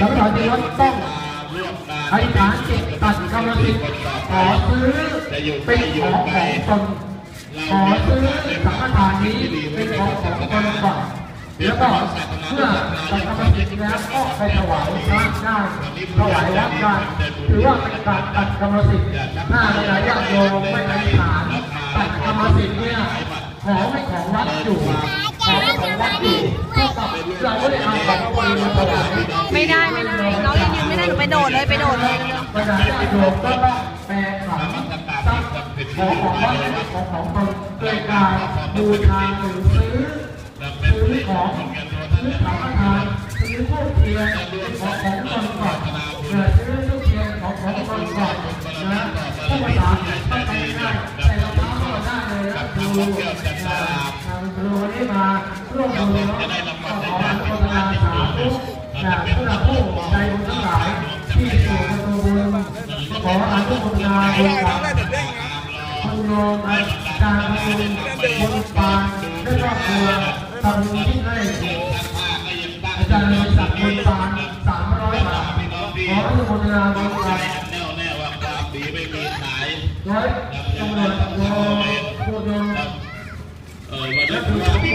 สำหรับที่วัดต้องอธิษฐานจิตตัดกรรมสิทธิ์ขอซื้อเป็นของของตนขอซื้อสังฆทานนี้เป็นของของตนก่อนแล้วก็เมื่อตัดกรรมสิทธิ์แล้วก็ไปถวายพระได้ถวายวัดได้ถือว่าเป็นการตัดกรรมสิทธิ์ถ้าหลายๆญาติโยมไม่อธิษฐานตัดกรรมสิทธิ์เนี่ยของไม่ของวัดอยู่ของไม่ของวัดอยู่เท่ากับเราไม่ ไม่ได้ไม่ได้น้องยังยืนไม่ได้หนูไปโดดเลยไปโดดเลยปัญหาญาติโยมก็ต้องแปลขันทรัพย์ของของวัดของของตนด้วยการบูชาหรือซื้อซื้อของซื้อสังฆทานซื้อทูบเทียนของของตนก่อนเกิดซื้อทูบเทียนของของตนก่อนนะผู้ภาษาต้องไปได้แต่เราเท้าก็ได้เลยนะครูทางครูวันนี้มาร่วมมือะก็ขออนุโมทนาสาธุ จากผู้นำผู้ใจบุญทั้งหลายที่สู่ประตูบุญขออนุโมทนาบุญกับคุณโยมอาจารย์บุญบุญปานและครอบครัวทำบุญที่ให้อาจารย์บริษัทบุญปานสามร้อยบาทขออนุโมทนาบุญกับร้อยตำรวจโทผู้ยงเออวันนี้ถือว่ามี